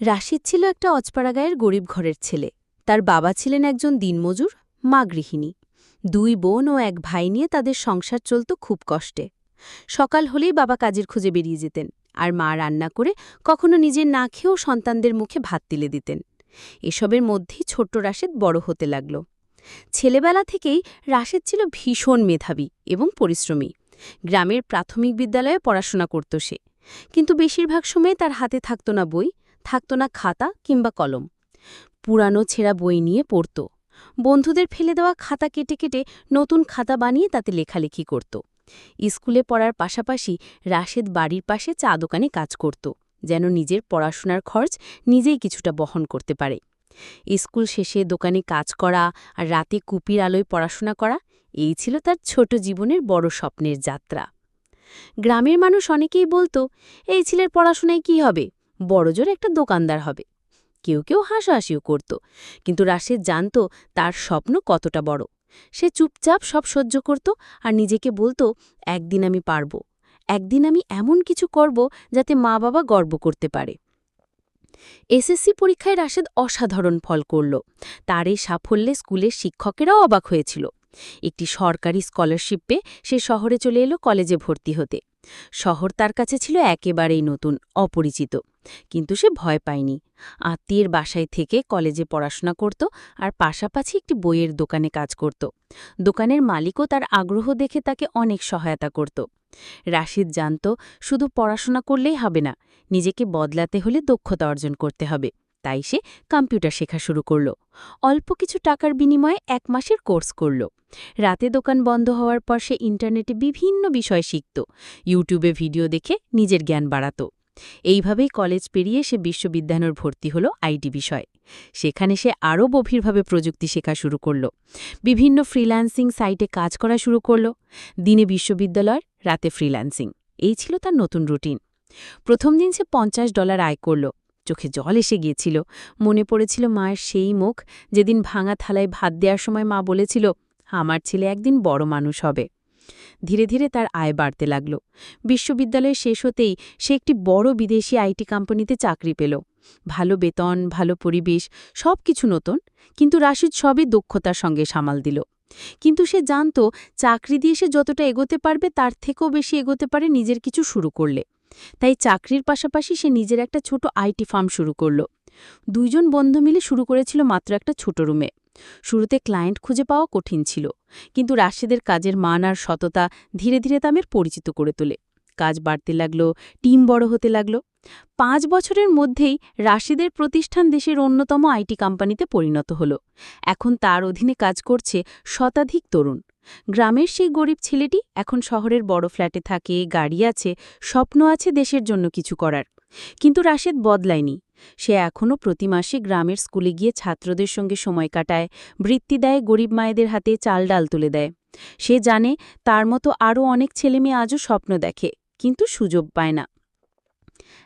রাশিদ ছিল একটা অজপাড়া গায়ের গরিব ঘরের ছেলে। তার বাবা ছিলেন একজন দিনমজুর, মা গৃহিণী। দুই বোন ও এক ভাই নিয়ে তাদের সংসার চলত খুব কষ্টে। সকাল হলেই বাবা কাজের খুঁজে বেরিয়ে যেতেন আর মা রান্না করে কখনো নিজের না খেয়েও সন্তানদের মুখে ভাত তুলে দিতেন। এসবের মধ্যেই ছোট্ট রাশেদ বড় হতে লাগল। ছেলেবেলা থেকেই রাশেদ ছিল ভীষণ মেধাবী এবং পরিশ্রমী। গ্রামের প্রাথমিক বিদ্যালয়ে পড়াশোনা করত সে। কিন্তু বেশিরভাগ সময়ে তার হাতে থাকত না বই থাকত না খাতা কিংবা কলম। পুরানো ছেঁড়া বই নিয়ে পড়ত। বন্ধুদের ফেলে দেওয়া খাতা কেটে কেটে নতুন খাতা বানিয়ে তাতে লেখালেখি করত। স্কুলে পড়ার পাশাপাশি রাশেদ বাড়ির পাশে চা দোকানে কাজ করত, যেন নিজের পড়াশোনার খরচ নিজেই কিছুটা বহন করতে পারে। স্কুল শেষে দোকানে কাজ করা আর রাতে কুপির আলোয় পড়াশোনা করা, এই ছিল তার ছোট জীবনের বড় স্বপ্নের যাত্রা। গ্রামের মানুষ অনেকেই বলতো, এই ছেলের পড়াশোনায় কি হবে? বড়জোর একটা দোকানদার হবে। কেউ কেউ হাসাহাসিও করত, কিন্তু রাশেদ জানত তার স্বপ্ন কতটা বড়। সে চুপচাপ সব সহ্য করত আর নিজেকে বলতো, একদিন আমি পারব। একদিন আমি এমন কিছু করব যাতে মা বাবা গর্ব করতে পারে। এসএসসি পরীক্ষায় রাশেদ অসাধারণ ফল করল। তার এই সাফল্যে স্কুলের শিক্ষকেরাও অবাক হয়েছিল। একটি সরকারি স্কলারশিপ পেয়ে সে শহরে চলে এলো কলেজে ভর্তি হতে। শহর তার কাছে ছিল একেবারেই নতুন, অপরিচিত। কিন্তু সে ভয় পায়নি। আত্মীয়ের বাসায় থেকে কলেজে পড়াশোনা করত আর পাশাপাশি একটি বইয়ের দোকানে কাজ করত। দোকানের মালিকও তার আগ্রহ দেখে তাকে অনেক সহায়তা করত। রাশিদ জানত, শুধু পড়াশোনা করলেই হবে না, নিজেকে বদলাতে হলে দক্ষতা অর্জন করতে হবে। তাই সে কম্পিউটার শেখা শুরু করল। অল্প কিছু টাকার বিনিময়ে এক মাসের কোর্স করল। রাতে দোকান বন্ধ হওয়ার পর সে ইন্টারনেটে বিভিন্ন বিষয় শিখত। ইউটিউবে ভিডিও দেখে নিজের জ্ঞান বাড়াত। এইভাবেই কলেজ পেরিয়ে সে বিশ্ববিদ্যালয়ের ভর্তি হল আইটি বিষয়। সেখানে সে আরও গভীরভাবে প্রযুক্তি শেখা শুরু করল। বিভিন্ন ফ্রিল্যান্সিং সাইটে কাজ করা শুরু করল। দিনে বিশ্ববিদ্যালয়, রাতে ফ্রিল্যান্সিং। এই ছিল তার নতুন রুটিন। প্রথম দিন সে পঞ্চাশ ডলার আয় করল। চোখে জল এসে গিয়েছিল। মনে পড়েছিল মায়ের সেই মুখ, যেদিন ভাঙা থালায় ভাত দেওয়ার সময় মা বলেছিল, আমার ছেলে একদিন বড় মানুষ হবে। ধীরে ধীরে তার আয় বাড়তে লাগল। বিশ্ববিদ্যালয় শেষ হতেই সে একটি বড় বিদেশি আইটি কোম্পানিতে চাকরি পেল। ভালো বেতন, ভালো পরিবেশ সব কিছু নতুন, কিন্তু রাশিদ সবই দক্ষতার সঙ্গে সামাল দিল। কিন্তু সে জানত, চাকরি দিয়ে সে যতটা এগোতে পারবে, তার থেকেও বেশি এগোতে পারে নিজের কিছু শুরু করলে। তাই চাকরির পাশাপাশি সে নিজের একটা ছোট আইটি ফার্ম শুরু করল। দুইজন বন্ধু মিলে শুরু করেছিল মাত্র একটা ছোট রুমে। শুরুতে ক্লায়েন্ট খুঁজে পাওয়া কঠিন ছিল, কিন্তু রাশেদের কাজের মান আর সততা ধীরে ধীরে তামের পরিচিত করে তোলে। কাজ বাড়তে লাগল, টিম বড় হতে লাগল। পাঁচ বছরের মধ্যেই রাশিদের প্রতিষ্ঠান দেশের অন্যতম আইটি কোম্পানিতে পরিণত হল। এখন তার অধীনে কাজ করছে শতাধিক তরুণ। গ্রামের সেই গরিব ছেলেটি এখন শহরের বড় ফ্ল্যাটে থাকে, গাড়ি আছে, স্বপ্ন আছে দেশের জন্য কিছু করার। কিন্তু রাশেদ বদলায়নি। সে এখনও প্রতি মাসে গ্রামের স্কুলে গিয়ে ছাত্রদের সঙ্গে সময় কাটায়, বৃত্তি দেয়, গরিব মায়েদের হাতে চাল ডাল তুলে দেয়। সে জানে তার মতো আরও অনেক ছেলেমেয়ে আজও স্বপ্ন দেখে, কিন্তু সুযোগ পায় না।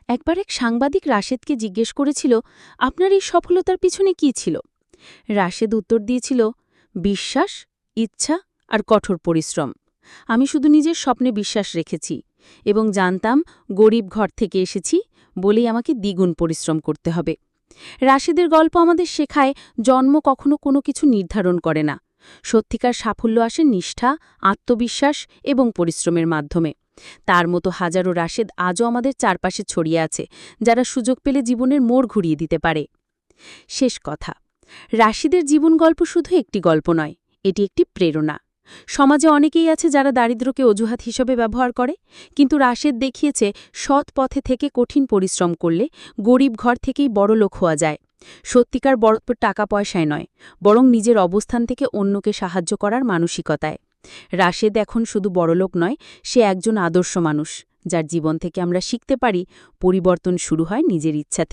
একবার এক সাংবাদিক রাশেদকে জিজ্ঞেস করেছিল, আপনার এই সফলতার পিছনে কি ছিল? রাশেদ উত্তর দিয়েছিল, বিশ্বাস, ইচ্ছা আর কঠোর পরিশ্রম। আমি শুধু নিজের স্বপ্নে বিশ্বাস রেখেছি এবং জানতাম গরিব ঘর থেকে এসেছি বলেই আমাকে দ্বিগুণ পরিশ্রম করতে হবে। রাশেদের গল্প আমাদের শেখায় জন্ম কখনো কোনো কিছু নির্ধারণ করে না। সত্যিকার সাফল্য আসে নিষ্ঠা, আত্মবিশ্বাস এবং পরিশ্রমের মাধ্যমে। তার মতো হাজারো রাশেদ আজও আমাদের চারপাশে ছড়িয়ে আছে, যারা সুযোগ পেলে জীবনের মোড় ঘুরিয়ে দিতে পারে। শেষ কথা, রাশিদের জীবন গল্প শুধু একটি গল্প নয়, এটি একটি প্রেরণা। সমাজে অনেকেই আছে যারা দারিদ্রকে অজুহাত হিসেবে ব্যবহার করে, কিন্তু রাশেদ দেখিয়েছে, সৎ পথে থেকে কঠিন পরিশ্রম করলে গরিব ঘর থেকেই বড় লোক হওয়া যায়। সত্যিকার বড় টাকা পয়সায় নয়, বরং নিজের অবস্থান থেকে অন্যকে সাহায্য করার মানসিকতায়। রাশেদ এখন শুধু বড়লোক নয়, সে একজন আদর্শ মানুষ, যার জীবন থেকে আমরা শিখতে পারি পরিবর্তন শুরু হয় নিজের ইচ্ছা থেকে।